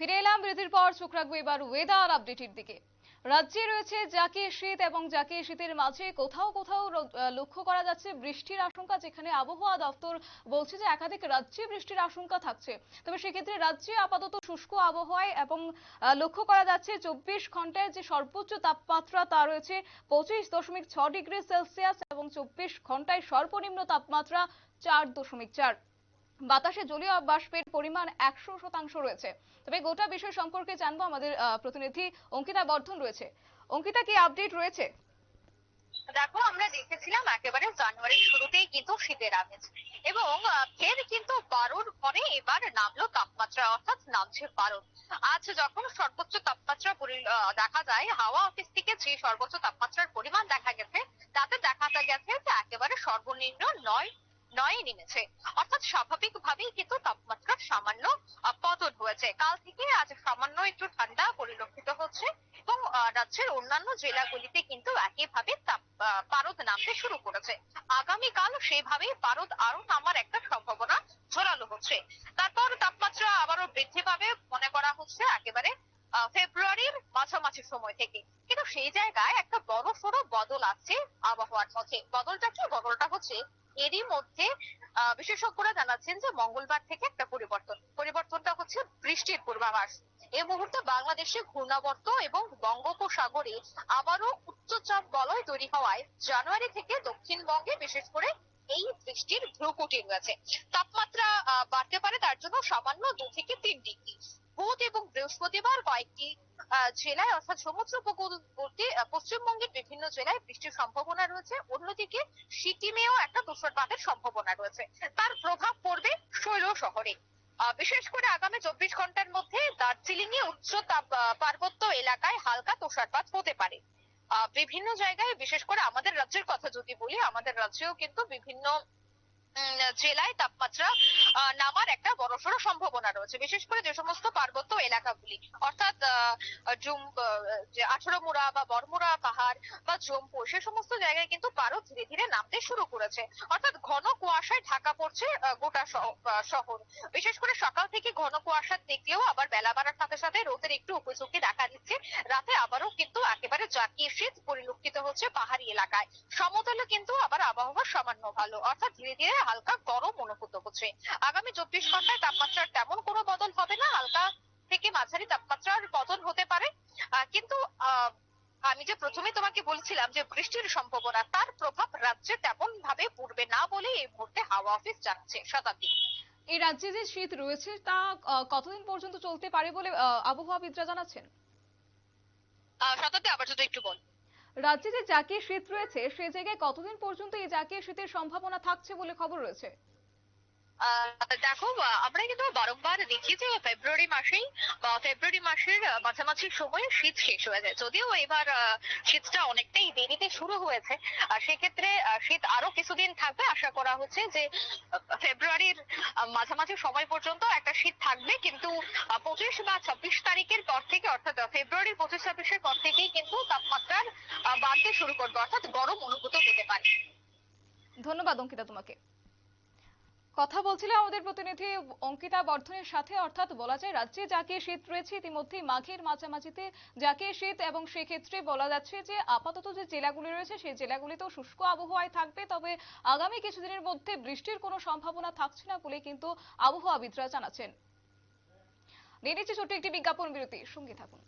ফিরে এলাম বিরতির পর, চোখ রাখব এবার ওয়েদার আপডেটের দিকে। রাজ্যে রয়েছে জাকে শীত এবং জাকে শীতের মাঝে কোথাও কোথাও লক্ষ্য করা যাচ্ছে বৃষ্টির আশঙ্কা, যেখানে আবহাওয়া দপ্তর বলছে যে একাধিক রাজ্যে বৃষ্টির আশঙ্কা থাকছে। তবে সেক্ষেত্রে রাজ্যে আপাতত শুষ্ক আবহাওয়ায় এবং লক্ষ্য করা যাচ্ছে চব্বিশ ঘন্টায় যে সর্বোচ্চ তাপমাত্রা তা রয়েছে পঁচিশ দশমিক ছ ডিগ্রি সেলসিয়াস এবং চব্বিশ ঘন্টায় সর্বনিম্ন তাপমাত্রা চার দশমিক চার। বাতাসে জলীয় বাষ্পের পরিমাণ একশো শতাংশ রয়েছে। তবে গোটা বিষয় সম্পর্কে জানব আমাদের প্রতিনিধি অঙ্কিতা বর্ধন রয়েছে। অঙ্কিতা, কি আপডেট রয়েছে? দেখো, আমরা দেখেছিলাম একেবারে জানুয়ারির শুরুতেই কিন্তু শীতের আমেজ এবং ফের কিন্তু বারোর পরে এবার নামলো তাপমাত্রা, অর্থাৎ নামছে বারো। আজ যখন সর্বোচ্চ তাপমাত্রা দেখা যায়, হাওয়া অফিস থেকে যে সর্বোচ্চ তাপমাত্রার পরিমাণ দেখা গেছে, তাতে দেখা গেছে যে একেবারে সর্বনিম্ন নয় নয়ে নেমেছে। অর্থাৎ স্বাভাবিকভাবেই কিন্তু তাপমাত্রা সামান্য পতন হয়েছে। কাল থেকে আজ সামান্য একটু ঠান্ডা পরিলক্ষিত হচ্ছে এবং রাজ্যের অন্যান্য জেলাগুলিতে কিন্তু একইভাবে তাপ পারদ নামতে শুরু করেছে। আগামীকাল সেইভাবেই পারদ আরও নামার একটা সম্ভাবনা ঝোলালো হচ্ছে। তারপর তাপমাত্রা আবারও বৃদ্ধি পাবে মনে করা হচ্ছে একেবারে ফেব্রুয়ারির মাঝামাঝি সময় থেকে। কিন্তু সেই জায়গায় একটা বড় সড়ো বদল আসছে আবহাওয়ার পথে। বদলটা কি? বদলটা হচ্ছে এরই মধ্যে বিশেষজ্ঞরা জানাচ্ছেন যে মঙ্গলবার থেকে একটা পরিবর্তন। পরিবর্তনটা হচ্ছে বৃষ্টির পূর্বাভাস। এই মুহূর্তে বাংলাদেশে ঘূর্ণাবর্ত এবং বঙ্গোপসাগরে আবারও উচ্চচাপ বলয় তৈরি হওয়ায় জানুয়ারি থেকে দক্ষিণবঙ্গে বিশেষ করে এই বৃষ্টির ভ্রুকুটি রয়েছে। তাপমাত্রা বাড়তে পারে তার জন্য সামান্য দু থেকে তিন ডিগ্রি। বুধ এবং বৃহস্পতিবার কয়েকটি জেলায় অর্থাৎ সমুদ্র উপকূলবর্তী পশ্চিমবঙ্গের বিভিন্ন জেলায় বৃষ্টির সম্ভাবনা রয়েছে। অন্যদিকে সিকিমেও একটা তুষারপাতের সম্ভাবনা রয়েছে। তার প্রভাব পড়বে শৈল শহরে। বিশেষ করে আগামী চব্বিশ ঘণ্টার মধ্যে দার্জিলিং এ উচ্চ পার্বত্য এলাকায় হালকা তুষারপাত হতে পারে। বিভিন্ন জায়গায়, বিশেষ করে আমাদের রাজ্যের কথা যদি বলি, আমাদের রাজ্যেও কিন্তু বিভিন্ন জেলায় তাপমাত্রা নামার একটা বড়সড় সম্ভাবনা রয়েছে। বিশেষ করে যে সমস্ত পার্বত্য এলাকাগুলি, অর্থাৎ আঠারোমুড়া বা বড়মুড়া পাহাড় বা জম্পু সে সমস্ত জায়গায় কিন্তু পারদ ধীরে ধীরে নামতে শুরু করেছে। অর্থাৎ ঘন কুয়াশায় ঢাকা পড়ছে গোটা শহর। বিশেষ করে সকাল থেকে ঘন কুয়াশা দেখলেও আবার বেলা বাড়ার সাথে সাথে রোদের একটু উপযোগী দেখা দিচ্ছে। রাতে আবারও কিন্তু একেবারে জাকিয়ে শীত পরিলক্ষিত হচ্ছে পাহাড়ি এলাকায়। সমতলে কিন্তু আবার আবহাওয়া সামান্য ভালো। অর্থাৎ ধীরে ধীরে হালকা গরম অনুভূত হচ্ছে। আগামী চব্বিশ ঘন্টায় তাপমাত্রার তেমন কোনো বদল হবে না হালকা থেকে মাঝারি তাপমাত্রার পতন হতে পারে। কিন্তু আমি যে প্রথমে তোমাকে বলছিলাম যে বৃষ্টির সম্ভাবনা তার প্রভাব রাজ্যে তেমন ভাবে পড়বে না বলে এই মুহূর্তে হাওয়া অফিস জানাচ্ছে শতাব্দী। এই রাজ্যে যে শীত রয়েছে তা কতদিন পর্যন্ত চলতে পারে বলে আবহাওয়াবিদরা জানাচ্ছেন? শতাব্দী আবার যদি একটু বল। রাজ্যে যে জাকিয়ে শীত রয়েছে, সে জায়গায় কতদিন পর্যন্ত এই জাকিয়ে শীতের সম্ভাবনা থাকছে বলে খবর রয়েছে? দেখো আমরা কিন্তু বারংবার দেখি যে ফেব্রুয়ারি মাসেই, বা ফেব্রুয়ারি মাসের মাঝামাঝি সময়ে শীত শেষ হয়ে যায়। যদিও এবার শীতটা অনেকটাই দেরিতে শুরু হয়েছে আর সেক্ষেত্রে শীত আরও কিছুদিন থাকবে। আশা করা হচ্ছে যে ফেব্রুয়ারির মাঝামাঝি সময় পর্যন্ত একটা শীত থাকবে। কিন্তু পঁচিশ বা ছাব্বিশ তারিখের পর থেকে, অর্থাৎ ফেব্রুয়ারির পঁচিশ, ছাব্বিশের পর থেকেই কিন্তু তাপমাত্রার বাড়তে শুরু করবে। অর্থাৎ গরম অনুভূত হতে পারে। ধন্যবাদ, অঙ্কিতা, তোমাকে। কথা বলছিলাম আমাদের প্রতিনিধি অঙ্কিতা বর্ধনের সাথে। অর্থাৎ বলা যায় রাজ্যে জাকিয়ে শীত রয়েছে, ইতিমধ্যে মাঘের মাঝামাঝিতে জাকিয়ে শীত এবং সেক্ষেত্রে বলা যাচ্ছে যে আপাতত যে জেলাগুলি রয়েছে, সেই জেলাগুলিতেও শুষ্ক আবহাওয়ায় থাকবে। তবে আগামী কিছুদিনের মধ্যে বৃষ্টির কোনো সম্ভাবনা থাকছে না বলে কিন্তু আবহাওয়াবিদরা জানাচ্ছেন। নিয়ে নিচ্ছি ছোট্ট একটি বিজ্ঞাপন বিরতি। সঙ্গে থাকুন।